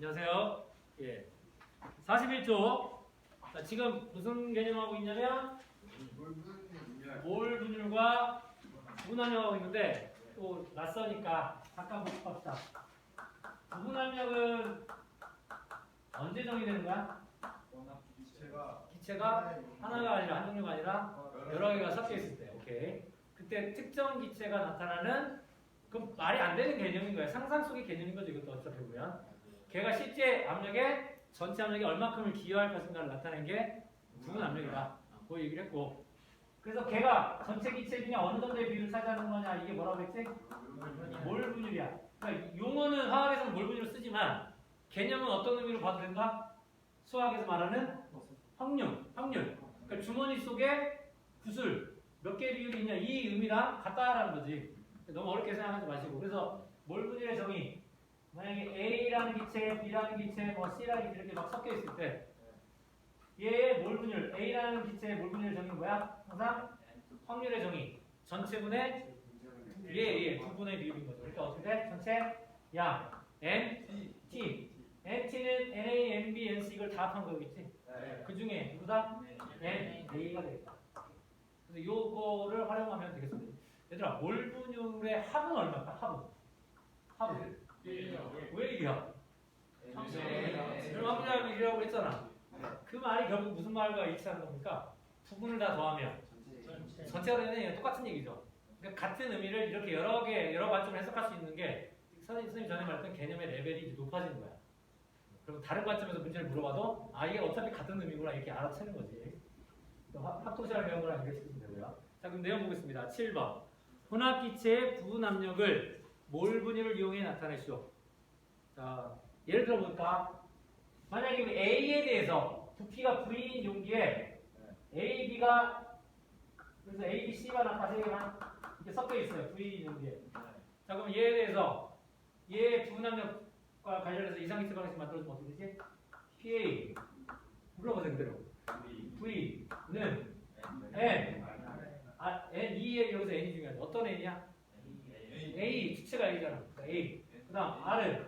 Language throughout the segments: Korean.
안녕하세요. 예. 41조. 자, 지금 무슨 개념하고 있냐면 몰 분율과 부분압력하고 있는데 또 낯서니까 잠깐 복습합시다. 부분압력은 언제 정의되는 거야? 기체가 하나가 아니라 한 종류가 아니라 여러 개가 섞여 있을 때. 오케이. 그때 특정 기체가 나타나는 그럼 말이 안 되는 개념인 거야. 상상 속의 개념인 거죠. 이것도 어떻게 보면. 걔가 실제 압력에 전체 압력이 얼마큼을 기여할 것인가를 나타낸 게 부분 압력이다. 그 얘기를 했고. 그래서 걔가 전체 기체 중에 어느 정도의 비율을 차지하는 거냐 이게 뭐라고 했지? 몰 분율이야. 그러니까 용어는 화학에서는 몰 분율을 쓰지만 개념은 어떤 의미로 봐도 된다? 수학에서 말하는 확률, 확률. 그러니까 주머니 속에 구슬 몇 개 비율이 있냐 이 의미랑 같다라는 거지. 너무 어렵게 생각하지 마시고. 그래서 몰 분율의 정의. 만약에 A라는 기체, B라는 기체, 뭐 C라는 기체 이렇게 막 섞여 있을 때 얘의 몰 분율, A라는 기체의 몰 분율 정의는 뭐야? 항상 확률의 정의. 전체분의 예, 예, 두 분의 비율인 거죠. 그러니까 어떻게 돼? 전체 양 N, T. NT는 NA, NB, NC 이걸 다 합한 거겠지? 그 중에 누구다? N, A가 되겠다. 그래서 요거를 활용하면 되겠습니다. 얘들아, 몰 분율의 합은 얼마일까? 합은. 합은. 왜 1이야? 그럼 합분하면 1이라고 했잖아. 그 말이 결국 무슨 말과 일치하는 겁니까? 부분을 다 더하면 전체가 되는 얘기는 똑같은 얘기죠. 그러니까 같은 의미를 이렇게 여러 개, 여러 관점으로 해석할 수 있는 게 선생님, 전에 말했던 개념의 레벨이 높아지는 거야. 그럼 다른 관점에서 문제를 물어봐도 아 이게 어차피 같은 의미구나 이렇게 알아채는 거지. 또 학- 학도시락 배운 이렇게 시키면 되고요. 자 그럼 내용 보겠습니다. 7번 혼합기체의 부분 압력을 몰 분율을 이용해 나타내시오. 자 예를 들어 볼까? 만약에 A에 대해서 부피가 V인 용기에 A, B가 그래서 A, B, C가 나타나면 이렇게 섞여 있어요. V인 용기에. 자 그럼 얘에 대해서 얘의 부분 압력과 관련해서 이상기체 방식 만들어주면 어떻게 되지? PA 물어보세요 그대로. V는 N 아, N, E에 여기서 N이 중요하죠. 어떤 N이야? A, 주체가 A잖아. 그러니까 A. 그 다음 R은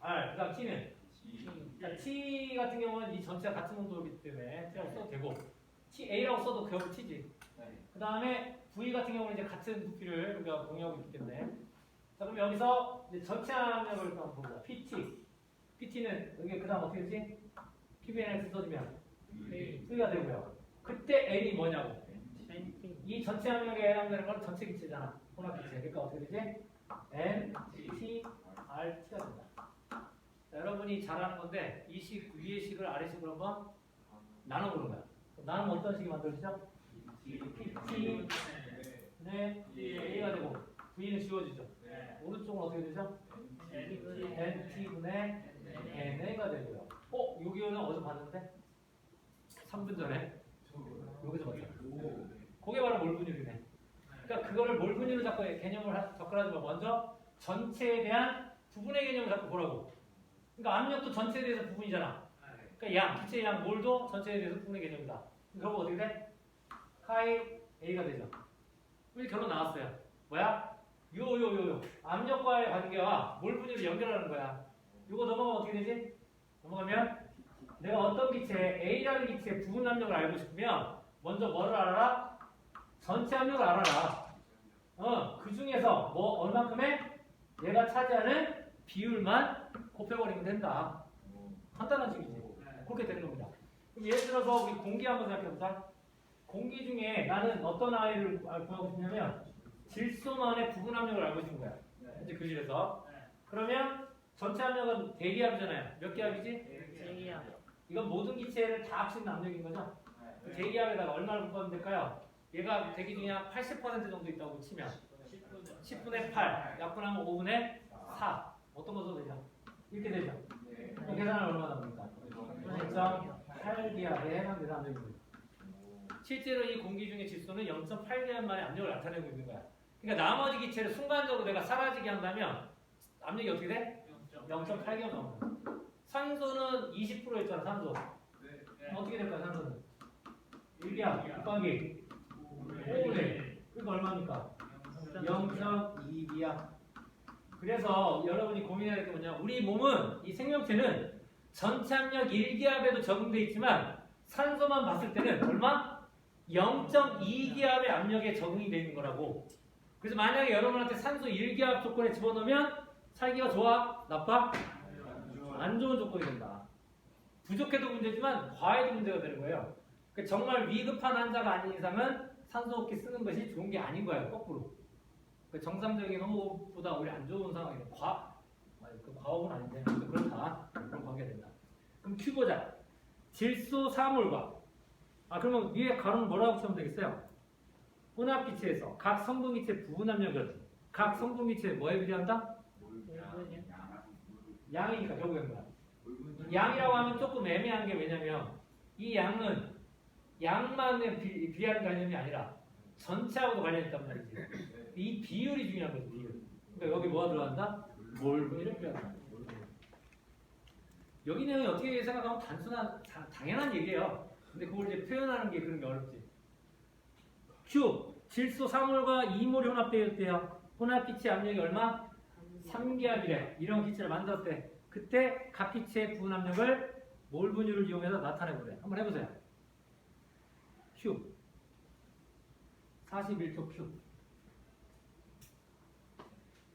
R. 그 다음 T는 자, T 같은 경우는 이 전체가 같은 온도이기 때문에 T라고 써도 되고 T, A라고 써도 결국 T지. 그 다음에 V 같은 경우는 이제 같은 부피를 우리가 공유하고 있기 때문에 자 그럼 여기서 이제 전체 압력을 한번 보자. PT. PT는 여기 그 다음 어떻게 되지? PBNX 써주면 V가 되고요. 그때 N이 뭐냐고. 이 전체 압력에 해당되는 건 전체 기체잖아. 혼합 기체. 그러니까 어떻게 되지? N, T, R, T가 된다. 자, 여러분이 잘하는 건데 이 식 위의 식을 아래 식으로 한번 나눠 보는 거야. 그럼 나누면 어떤 식이 만들어지죠? PT, 네, A가 되고 V는 지워지죠. 오른쪽은 어떻게 되죠? NT분의 NA가 되고요. 어? 여기는 어디서 봤는데? 3분 전에 여기서 봤죠. 그게 바로 몰 분율이네. 그러니까 그거를 몰분율로 자꾸 개념을 하- 접근하지 말고 먼저 전체에 대한 부분의 개념을 자꾸 보라고. 그러니까 압력도 전체에 대해서 부분이잖아. 그러니까 양, 기체의 양, 몰도 전체에 대해서 부분의 개념이다. 그럼 어떻게 돼? 카이 A가 되죠. 우리 결론 나왔어요. 뭐야? 요, 요, 요, 요. 압력과의 관계와 몰 분율을 연결하는 거야. 이거 넘어가면 어떻게 되지? 넘어가면 내가 어떤 기체, A라는 기체의 부분 압력을 알고 싶으면 먼저 뭐를 알아라? 전체 압력을 알아라. 어, 그 중에서 뭐 얼마큼의 얘가 차지하는 비율만 곱해버리면 된다. 간단한 식이지. 그렇게 되는 겁니다. 그럼 예를 들어서 우리 공기 한번 생각해보자. 공기 중에 나는 어떤 아이를 구하고 싶냐면 질소만의 부분 압력을 알고 싶은 거야. 이제 교실에서. 그러면 전체 압력은 대기압이잖아요. 몇 기압이지? 이건 모든 기체를 다 합친 압력인 거죠. 그 대기압에다가 얼마를 곱하면 될까요? 얘가 대기 중에 한 80% 정도 있다고 치면 10분의 8, 약분하면 5분의 4. 어떤 거 써도 되죠? 이렇게 되죠. 그럼 계산하면 얼마 나옵니까? 0.8기압에 해당되는 압력입니다. 실제로 이 공기 중의 질소는 0.8기압 만의 압력을 나타내고 있는 거야. 그러니까 나머지 기체를 순간적으로 내가 사라지게 한다면 압력이 어떻게 돼? 0.8기압 나오는 거야. 산소는 20%였잖아, 산소. 그럼 어떻게 될까, 산소는? 1기압 곱하기 5분의 그러니까 얼마입니까? 0.2기압 그래서 여러분이 고민해야 될 게 뭐냐? 우리 몸은 이 생명체는 전체 압력 1기압에도 적응돼 있지만 산소만 봤을 때는 얼마? 0.2기압의 압력에 적응이 되어 있는 거라고. 그래서 만약에 여러분한테 산소 1기압 조건에 집어넣으면 살기가 좋아? 나빠? 안 좋은 조건이 된다. 부족해도 문제지만 과해도 문제가 되는 거예요. 그러니까 정말 위급한 환자가 아닌 이상은 산소 호흡기 쓰는 것이 좋은 게 아닌 거예요. 거꾸로. 그 정상적인 호흡보다 오히려 안 좋은 상황이에요. 과, 아니, 그 과호흡은 아닌데 그렇다. 그런 관계가 된다. 그럼 큐 보자. 질소 사몰과 아 그러면 위에 가로는 뭐라고 치면 되겠어요? 혼합 기체에서 각 성분 기체 부분 압력은 각 성분 기체 뭐에 비례한다? 양이니까 결국엔 뭐야? 양이라고 하면 조금 애매한 게 왜냐면 이 양은 양만에 비, 비하는 개념이 아니라 전체하고도 관련있단 말이지. 이 비율이 중요한 거지 비율. 그러니까 여기 뭐가 들어간다? 몰분이 들어간다. 여기 내용이 어떻게 생각하면 단순한 다- 당연한 얘기예요. 근데 그걸 이제 표현하는 게 그런 게 어렵지. Q 질소 3몰과 2몰이 혼합되어 때요. 혼합기체 압력이 얼마? 3기압이래. 이런 기체를 만들었대. 그때 각 기체의 부분 압력을 몰 분율을 이용해서 나타내보래. 한번 해보세요. Q 41초 Q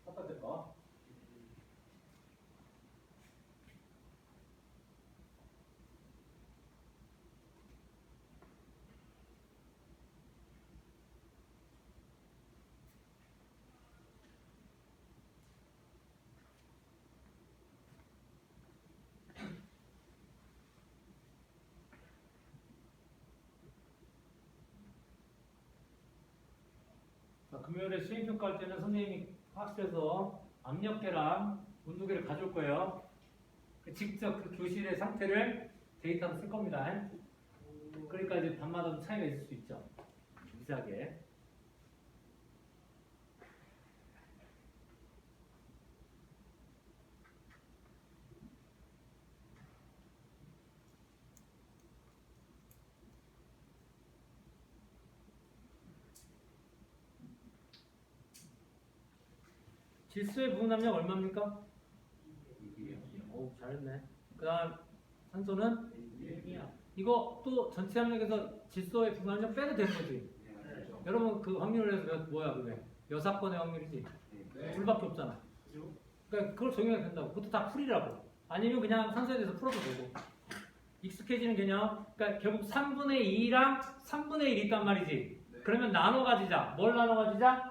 첫 번째 거 자, 금요일에 수행평가 할 때는 선생님이 학실에서 압력계랑 온도계를 가져올 거예요. 그 직접 그 교실의 상태를 데이터로 쓸 겁니다. 그러니까 이제 밤마다 좀 차이가 있을 수 있죠. 미세하게. 질소의 부분 압력 얼마입니까? 오 잘했네. 그다음 산소는 이거 또 전체 압력에서 질소의 부분 압력 빼도 되는 거지. 여러분 그 확률을 해서 몇 뭐야 그게 여사건의 확률이지. 둘밖에 없잖아. 그러니까 그걸 적용해도 된다고. 그것도 다 풀이라고. 아니면 그냥 산소에 대해서 풀어도 되고. 익숙해지는 개념. 그러니까 결국 3분의 2랑 3분의 1이 있단 말이지. 그러면 나눠 가지자. 뭘 나눠 가지자?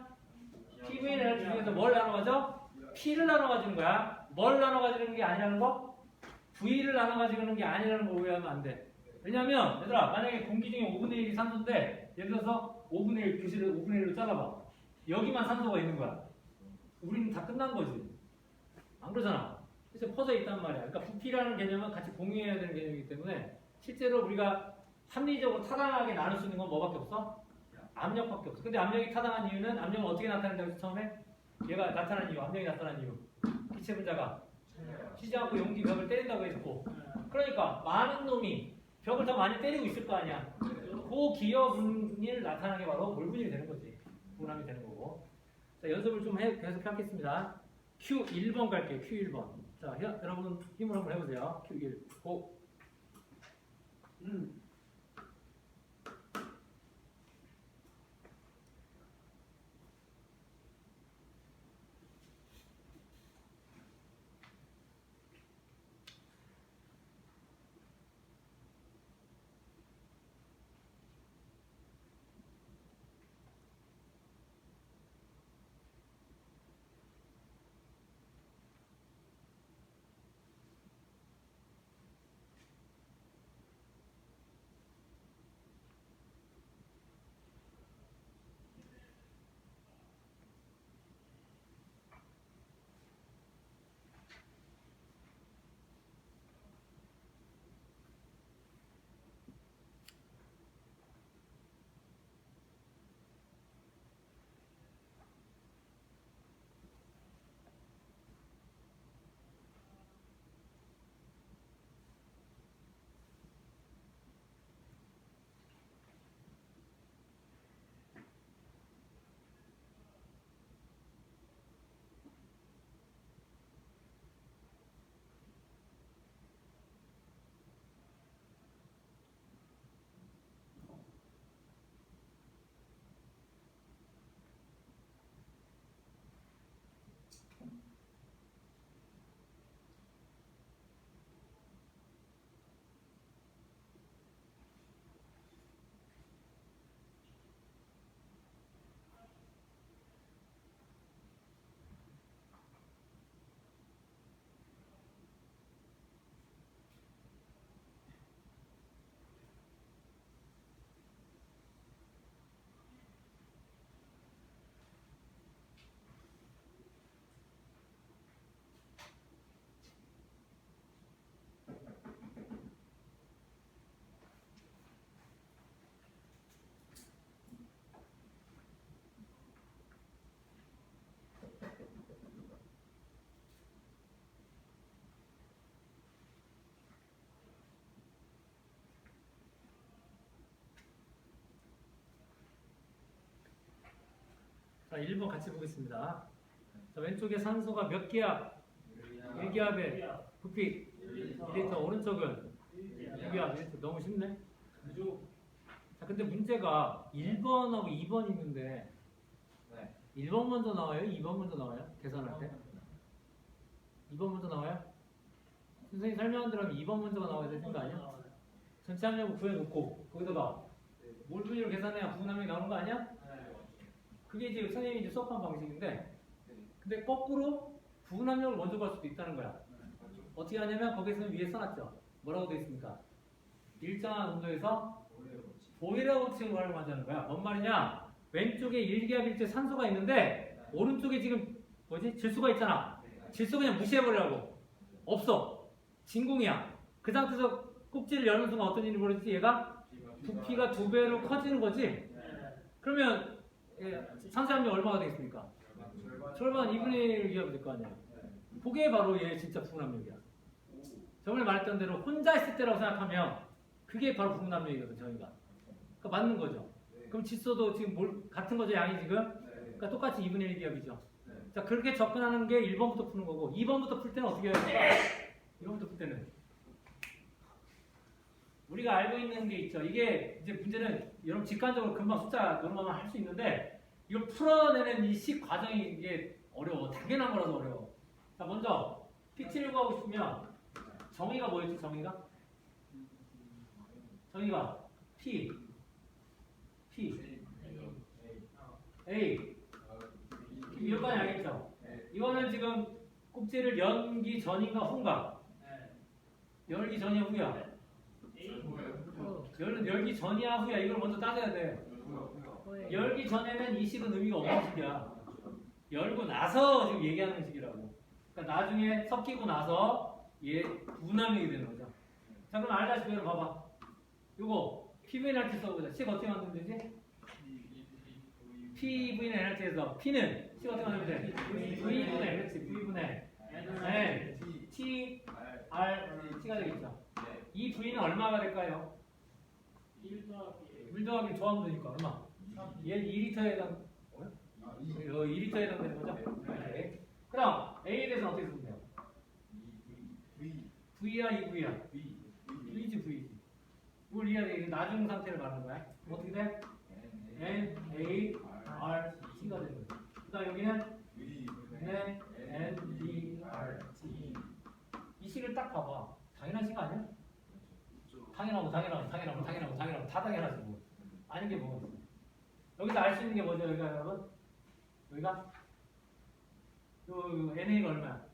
PV를 중에서 뭘 나눠 가져? P를 나눠 가지는 거야. 뭘 나눠 가지는 게 아니라는 거? V를 나눠 가지는 게 아니라는 거 오해하면 안 돼. 왜냐면 얘들아 만약에 공기 중에 5분의 1이 산소인데 예를 들어서 5분의 1 교실을 5분의 1로 잘라봐. 여기만 산소가 있는 거야. 우리는 다 끝난 거지. 안 그러잖아. 그래서 퍼져 있단 말이야. 그러니까 부피라는 개념은 같이 공유해야 되는 개념이기 때문에 실제로 우리가 합리적으로 타당하게 나눌 수 있는 건 뭐밖에 없어? 압력밖에 없어. 근데 압력이 타당한 이유는 압력은 어떻게 나타낸다고 했어 처음에? 얘가 나타난 이유, 압력이 나타난 이유. 기체 분자가 쉬지 않고 용기 벽을 때린다고 했고 그러니까 많은 놈이 벽을 더 많이 때리고 있을 거 아니야. 그 기여분이 나타나는 게 바로 몰분이 되는 거지. 분함이 되는 거고. 자, 연습을 좀 해, 계속 하겠습니다. Q 1번 갈게요. Q 1번. 자, 여, 여러분 힘을 한번 해보세요. Q 1. 고. 1번 같이 보겠습니다. 자, 왼쪽에 산소가 몇 기압? 1기압에 부피 1리터, 오른쪽은 2기압 1리터. 너무 쉽네. 자, 근데 문제가 1번하고 2번 있는데 1번 먼저 나와요? 2번 먼저 나와요? 계산할 때? 2번 먼저 나와요? 선생님 설명한 대로 하면 2번 먼저가 나와야 되는 거 아니야? 전체 함량을 구해놓고 거기다가 몰 분율을 계산해야 함량이 나오는 거 아니야? 그게 이제 선생님이 이제 수업한 방식인데 근데 거꾸로 부분 함량을 먼저 갈 수도 있다는 거야. 어떻게 하냐면 거기서는 위에 써놨죠. 뭐라고 돼 있습니까? 일정한 온도에서 보일러 법칙을 활용하자는 거야. 뭔 말이냐? 왼쪽에 일기압일제 산소가 있는데 오른쪽에 지금 뭐지? 질소가 있잖아. 질소 그냥 무시해버리라고. 없어. 진공이야. 그 상태에서 꼭지를 여는 순간 어떤 일이 벌어지지 얘가 부피가 두 배로 커지는 거지. 그러면 예, 산소함량 얼마가 되겠습니까? 절반 2분의 1 기압이 될거 아니야 그게 바로 얘 진짜 부분압력이야 저번에 말했던 대로 혼자 있을 때라고 생각하면 그게 바로 부분압력이거든 저희가 그러니까 맞는 거죠 그럼 질소도 지금 뭘, 같은 거죠 양이 지금? 그러니까 똑같이 2분의 1 기압이죠 자 그렇게 접근하는 게 1번부터 푸는 거고 2번부터 풀 때는 어떻게 해야 될까? 1번부터 풀 때는 우리가 알고 있는 게 있죠. 이게 이제 문제는 여러분 직관적으로 금방 숫자 노름하면 할 수 있는데 이걸 풀어내는 이 식 과정이 이게 어려워. 당연한 거라서 어려워. 자 먼저 P7을 구하고 싶으면 정의가 뭐였지? 정의가? 정의가 P P A 이거까지 알겠죠? 이거는 지금 꼭지를 연기 전인가 후인가? 열기 전이야 후야? 열, 열기 전이야 후야 이걸 먼저 따져야 돼 열기 전에는 이 식은 의미가 없는 식이야. 열고 나서 지금 얘기하는 식이라고. 그러니까 나중에 섞이고 나서 얘 분함이 되는 거죠. 자 그럼 알다시피 여러분 봐봐. 요거 PV는 할때 써보자. 식 어떻게 만들면 되지? PV는 NRT에서. P는 식 어떻게 만들면 돼? V분의 그렇지 V분의 N. T R T가 되겠죠. 이 V는 얼마가 될까요? 1 더하기 조합면 되니까 얼마? 얘 2리터에 해당? 어, 2리터에 해당되는 거죠? 오케이. 그럼 A에 대해서 어떻게 쓰면 돼요? V야 2V야? V지 V지. 이거 나중 상태를 말하는 거야 어떻게 돼? N, A, R, T가 되는 거야 그 다음 여기는 네, N, D, R, T 이 식을 딱 봐봐 당연한 식 아니야? 당연하고 당연하고 당연하고 당연하고 당연하고 다 당연하지 뭐 아닌 게 뭐가 있어 여기서 알 수 있는 게 뭐죠 여기가 여러분? 여기가 요, 요 NA가 얼마야?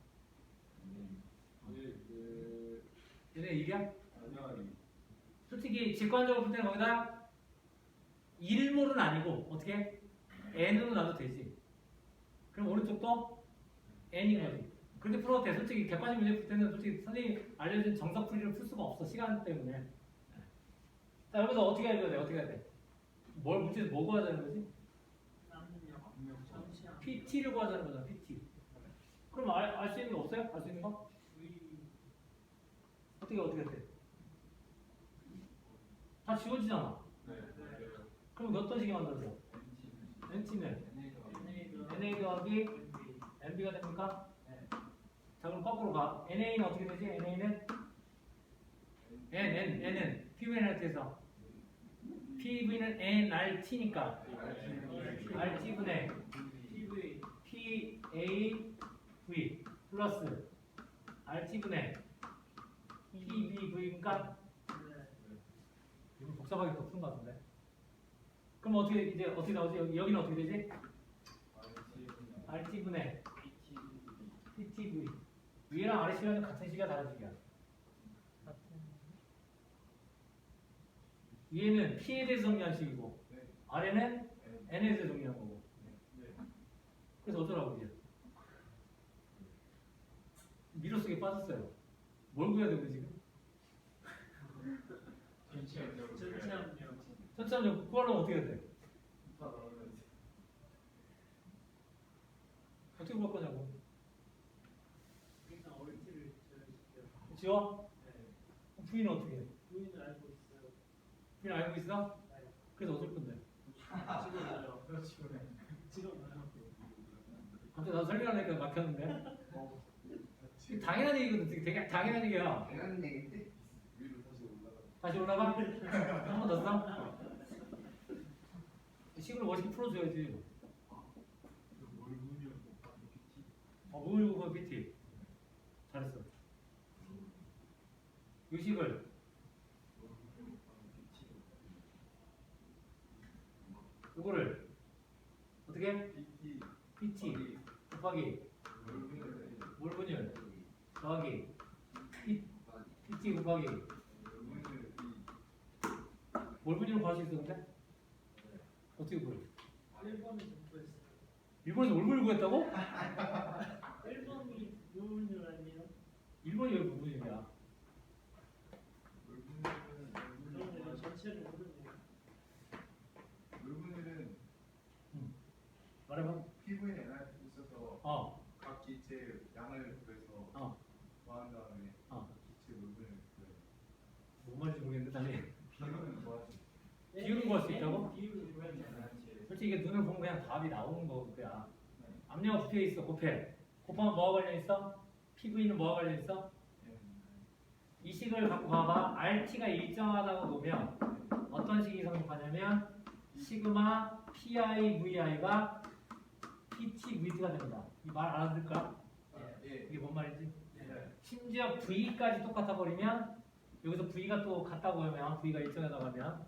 NA 1이야? 솔직히 직관적으로 볼 때는 거기다 1몰은 아니고 어떻게? N으로 놔도 되지 그럼 오른쪽도 N인 거지 그렇게 풀어도 돼 솔직히 객관식 문제 풀 때는 솔직히 선생님이 알려준 정석 풀이를 풀 수가 없어 시간 때문에 자 여기서 어떻게 해줘야 돼? 어떻게 해야 돼? 뭘 문제에서 뭐 구하자는 거지? PT를 구하자는 거잖아 PT 그럼 알 수 있는 거 없어요? 알 수 있는 거? 어떻게 어떻게 돼? 다 지워지잖아 그럼 어떤 식이 만들어져? NT는 NA 더하기 NB가 됩니까? 자 그럼 거꾸로 가 NA는 어떻게 되지? NA는 N, N, N은 PVNRT에서 PV는 NRT니까. RT분의 PAV 플러스 RT분의 PBV니까 이거 복잡하게 더 푸는 것 같은데. 그럼 어떻게 이제 어떻게 나오지? 여기, 여기는 어떻게 되지? RT분의 PTV 위랑 아래 시간은 같은 시기야 다른 시기 위에는 P에 대해서 정리한 식이고 아래는 N에 대해서 정리한 거고 그래서 어쩌라고 이제 미로 속에 빠졌어요. 뭘 구해야 되고 지금? 전체함량 구하려면 어떻게 해야 돼? 어떻게 구할 거냐고? 지워? 부인은 어떻게 해? 부인은 알고 있어? 그래서 어쩔 건데? 갑자기 나도 설명하니까 막혔는데. 당연한 얘기거든. 되게, 되게 당연한 얘기야. 당연한 얘기인데 위로 다시 올라가. 다시 올라가? 한 번더 써? 식으로 멋있게 풀어줘야지. 곱하기 PT. 어, 무물고 PT. 잘했어. 요식을 물분이 곱하기 PT. 요거를 어떻게? PT. 곱하기 몰분율 더하기 PT 곱하기 물분이 몰분율 구할 수 있어 근데? 어떻게 구해? 1번이 공부했어요. 일본에서 몰분율 구했다고? 1번이 무문율 아니에요? 일본이 왜 몰분율이야? 그러면 물분이 전체를 모르네요. 물분이는 말해봐. 피부에 에너지 있어서 어, 각 기체 양을 구해서 어, 더한 다음에 어. 기체 물분을 구해요. 뭔 말인지 모르겠는데 다시. 비율은 뭐하지? 비율을 구할 수 있다고? 비율을 구하잖아요. 솔직히 이게 눈을 보면 그냥 답이 나오는 거야. 압력 곱해 있어, 곱해. 곱하면 뭐와 관련 있어? PV는 뭐와 관련 있어? 이 식을 갖고 봐봐. RT가 일정하다고 보면 어떤 식이 성립하냐면 시그마 PI VI가 PT VT가 됩니다. 이 말 알아들을까? 예. 이게 뭔 말인지? 예. 심지어 V까지 똑같아 버리면 여기서 V가 또 같다고 하면 V가 일정하다고 하면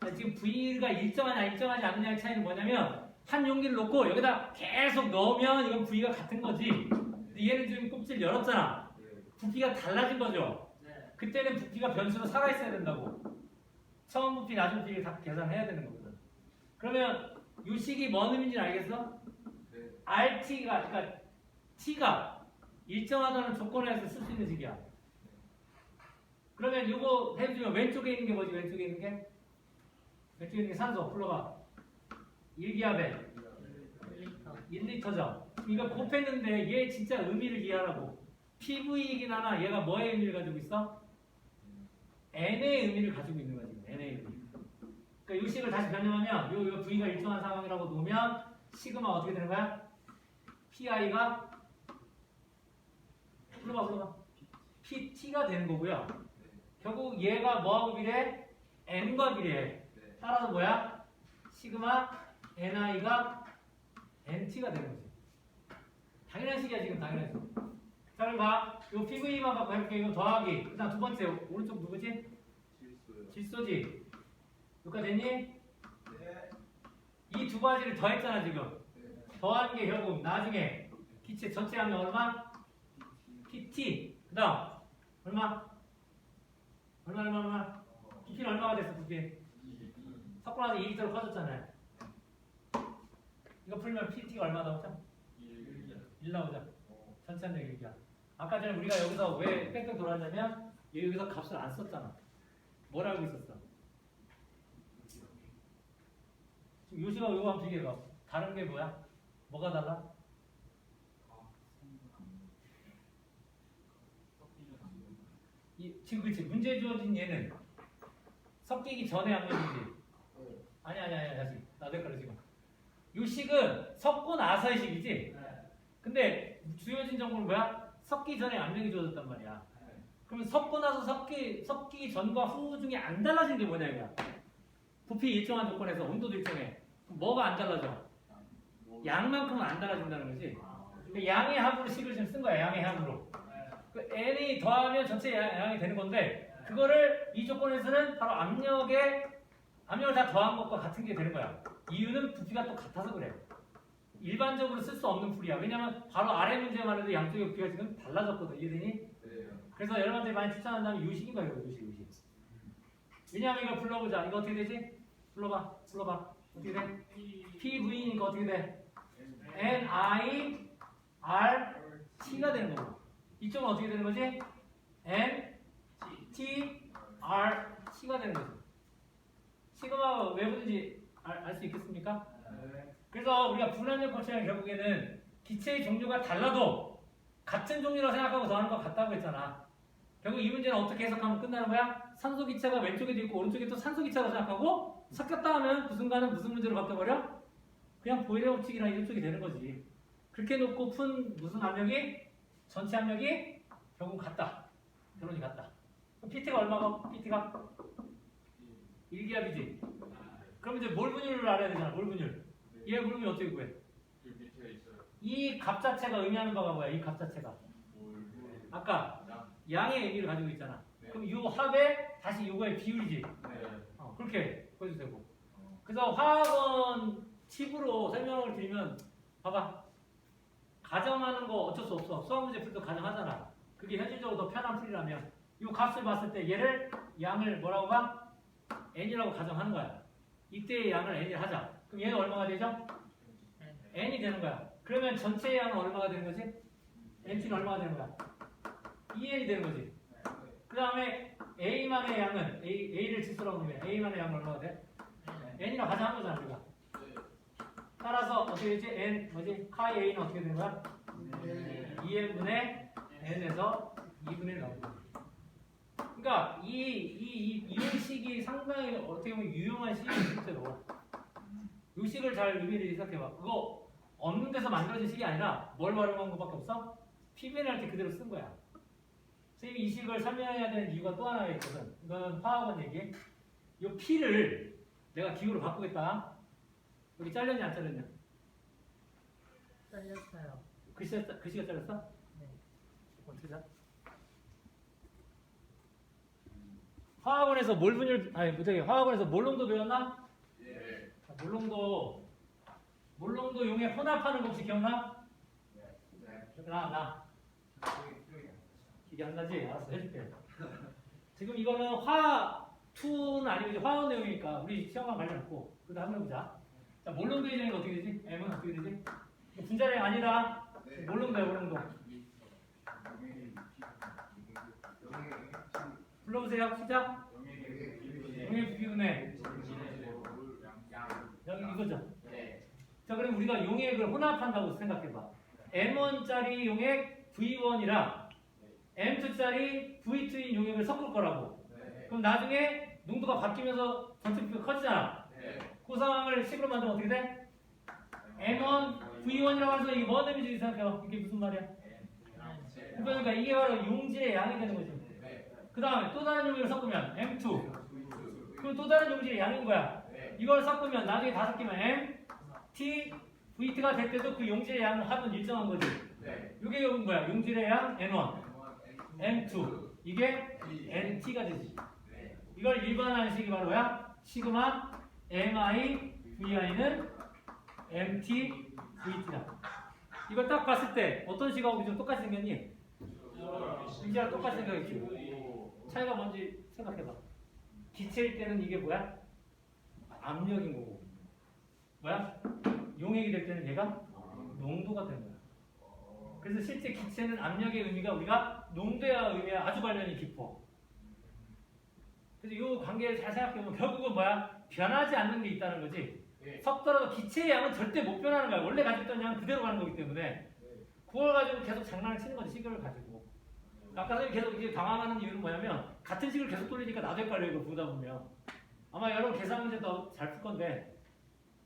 아, 지금 V가 일정하냐 일정하지 않느냐의 차이는 뭐냐면 한 용기를 놓고 여기다 계속 넣으면 이건 V가 같은 거지 근데 얘는 지금 껍질 열었잖아 예. 부피가 달라진 거죠 네. 그때는 부피가 변수로 살아있어야 된다고 처음 부피 낮은 부피를 다 계산해야 되는 거거든 그러면 이 식이 뭔 의미인지 알겠어? 네. RT가 그러니까 T가 일정하다는 조건에서 쓸 수 있는 식이야. 그러면 이거 해주면 왼쪽에 있는 게 뭐지? 왼쪽에 있는 게 왼쪽에 있는 게 산소 불러봐. 1기압에 1리터. 1리터죠. 이거 곱했는데 얘 진짜 의미를 이해하라고. PV이긴 하나 얘가 뭐의 의미를 가지고 있어? N의 의미를 가지고 있는 거야 지금 N의 의미. 그러니까 이 식을 다시 변형하면 요, 요 V가 일정한 상황이라고 놓으면 시그마 어떻게 되는 거야? PI가 불러봐 불러봐 PT가 되는 거고요. 결국 얘가 뭐하고 비례해? N과 비례해. 네. 따라서 뭐야? 시그마 NI가 NT가 되는 거지. 당연한 식이야 지금 당연한 식. 자 그럼 봐. 요 PV만 갖고 해볼게. 이거 더하기. 그다음 두 번째 오른쪽 누구지? 실수요. 질소지. 여기까지 됐니? 네. 이 두 가지를 더했잖아 지금. 네. 더한 게 결국 나중에 기체 전체 함량 얼마? PT. 그 다음 얼마? 얼마 얼마 얼마? 부피는 얼마가 됐어 부피? 섞고 나서 2리터로 커졌잖아요. 이거 풀면 PT가 얼마 나오죠? 1 나오죠. 전체 함량 1이야. 아까 전에 우리가 여기서 왜 뺑뺑 돌았냐면 얘 여기서 값을 안 썼잖아. 뭘 알고 있었어? 지금 요시가 이거 한번 비교해봐. 다른 게 뭐야? 뭐가 달라? 이, 지금 그치 문제 주어진 얘는 섞이기 전에 압력이지. 아니 아니 아니 다시 나도 헷갈려 지금. 요 식은 섞고 나서의 식이지. 근데 주어진 정보는 뭐야? 섞기 전에 압력이 주어졌단 말이야. 그러면 섞고 나서 섞기 섞기 전과 후 중에 안 달라진 게 뭐냐 이거야. 부피 일정한 조건에서 온도도 일정해. 뭐가 안 달라져? 양만큼은 안 달라진다는 거지. 그 양의 합으로 식을 지금 쓴 거야. 양의 합으로. 그 n이 더하면 전체 양- 양이 되는 건데 그거를 이 조건에서는 바로 압력에 압력을 다 더한 것과 같은 게 되는 거야. 이유는 부피가 또 같아서 그래. 일반적으로 쓸 수 없는 풀이야. 왜냐면 바로 아래 문제만 해도 양쪽의 부피가 지금 달라졌거든. 이해되니? 네. 그래서 여러분들이 많이 추천한다면 요식인 거예요. 요식, 요식. 왜냐면 이거 불러보자. 이거 어떻게 되지? 불러봐. 불러봐. 어떻게 돼? PV니까 어떻게 돼? N, I, R, T가 되는 거고. 이쪽은 어떻게 되는 거지? N, T, R, T가 되는 거지. 시그마가 왜 붙는지 알 수 있겠습니까? 그래서 우리가 분할력 거치는 결국에는 기체의 종류가 달라도 같은 종류라고 생각하고 더하는 것 같다고 했잖아. 결국 이 문제는 어떻게 해석하면 끝나는 거야? 산소 기체가 왼쪽에도 있고 오른쪽에 또 산소 기체라고 생각하고 섞였다 하면 그 순간은 무슨 문제로 바뀌어버려? 그냥 보이레 법칙이랑 이런 쪽이 되는 거지. 그렇게 놓고 푼 무슨 압력이 전체 압력이 결국 같다. 결론이 같다. PT가 얼마가? PT가 1기압이지. 그럼 이제 몰 분율을 알아야 되잖아. 몰 분율. 얘몰 분율 어떻게 구해? 그 밑에 있어요. 이값 자체가 의미하는 바가 뭐야? 이 값 자체가. 아까 양의 의미를 가지고 있잖아. 네. 그럼 이 합에 다시 요거의 비율이지. 네. 어, 그렇게 보여도 되고. 그래서 화학원 팁으로 설명을 드리면 봐봐. 가정하는 거 어쩔 수 없어. 수학 문제 풀도 가정하잖아. 그게 현실적으로 더 편한 풀이라면 이 값을 봤을 때 얘를 양을 뭐라고 봐? n이라고 가정하는 거야. 이때의 양을 n이라 하자. 그럼 얘는 얼마가 되죠? n이 되는 거야. 그러면 전체 양은 얼마가 되는 거지? nt는 얼마가 되는 거야? 2n이 되는 거지. 그 다음에 a만의 양은 a, a를 지수라고 하면 a만의 양은 얼마가 돼? n이라고 가정한 거잖아 우리가. 따라서 어떻게 되지? n 뭐지? 카이 a는 어떻게 되는 거야? 2n분의 n에서 2분의 1 나오는 거야. 그러니까 이, 이, 이, 이 식이 상당히 어떻게 보면 유용한 식이에요 실제로. 이 식을 잘 의미를 생각해봐. 그거 없는 데서 만들어진 식이 아니라 뭘 활용한 것밖에 없어? PBN 할 때 그대로 쓴 거야. 선생님이 이 식을 설명해야 되는 이유가 또 하나 있거든. 이거는 화학원 얘기. 이 P를 내가 기호로 바꾸겠다. 여기 잘렸냐 안 잘렸냐? 잘렸어요. 글씨가, 글씨가 잘렸어? 네. 어떻게 자? 화학원에서 몰 분율 아니 뭐지 화학원에서 몰롱도 배웠나? 예. 자, 몰롱도 몰롱도 용에 혼합하는 거 혹시 기억나? 나 나. 기계 안 나지? 알았어 해줄게. 지금 이거는 화 2는 아니고 이제 화원 내용이니까 우리 시험만 관련 없고 그다음 해보자. 자 몰롱도 예정이 어떻게 되지? M은 어떻게 되지? 이거 분자량이 아니라 몰롱도야 몰롱도. 불러보세요. 시작. 용의 부기분의 여기 이거죠. 자 그럼 우리가 용액을 혼합한다고 생각해봐. M1짜리 용액 V1이랑 M2짜리 V2인 용액을 섞을 거라고. 그럼 나중에 농도가 바뀌면서 전체 부피가 커지잖아. 그 상황을 식으로 만들면 어떻게 돼? M1 V1이라고 해서 이게 뭔 의미인지 생각해봐. 이게 무슨 말이야? 그러니까 이게 바로 용질의 양이 되는 거지. 그 다음에 또 다른 용액을 섞으면 M2. 그럼 또 다른 용질의 양인 거야. 이걸 섞으면 나중에 다 섞이면 M, T, VT가 될 때도 그 용질의 양을 합은 일정한 거지. 이게 여기 뭐야? 용질의 양 N1, M2. 이게 NT가 되지. 이걸 일반화하는 식이 바로 뭐야? 시그마 MI VI는 MT VT다. 이걸 딱 봤을 때 어떤 식하고 좀 똑같이 생겼니? 이제랑 똑같이 생겼지. 차이가 뭔지 생각해봐. 기체일 때는 이게 뭐야? 압력인 거고. 뭐야? 용액이 될 때는 얘가 농도가 되는 거야. 그래서 실제 기체는 압력의 의미가 우리가 농도와 의미와 아주 관련이 깊어. 그래서 이 관계를 잘 생각해보면 결국은 뭐야? 변하지 않는 게 있다는 거지. 섞더라도 기체의 양은 절대 못 변하는 거야. 원래 가지고 있던 양은 그대로 가는 거기 때문에. 그걸 가지고 계속 장난을 치는 거지, 시계를 가지고. 아까 선생님 계속 이제 당황하는 이유는 뭐냐면 같은 식을 계속 돌리니까 나도 헷갈려 이거 보다 보면. 아마 여러분 계산 문제도 잘 풀 건데.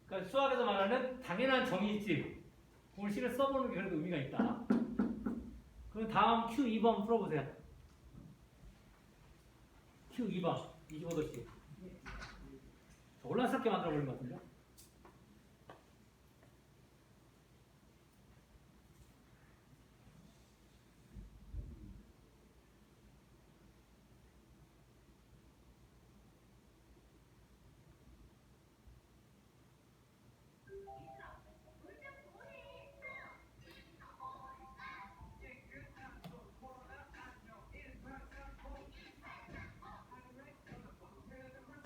그러니까 수학에서 말하는 당연한 정의 있지. 그걸 식을 써보는 게 그래도 의미가 있다. 그럼 다음 Q2번 풀어보세요. Q2번. 25도씩 올라스럽게 만들어 버린 것 같은데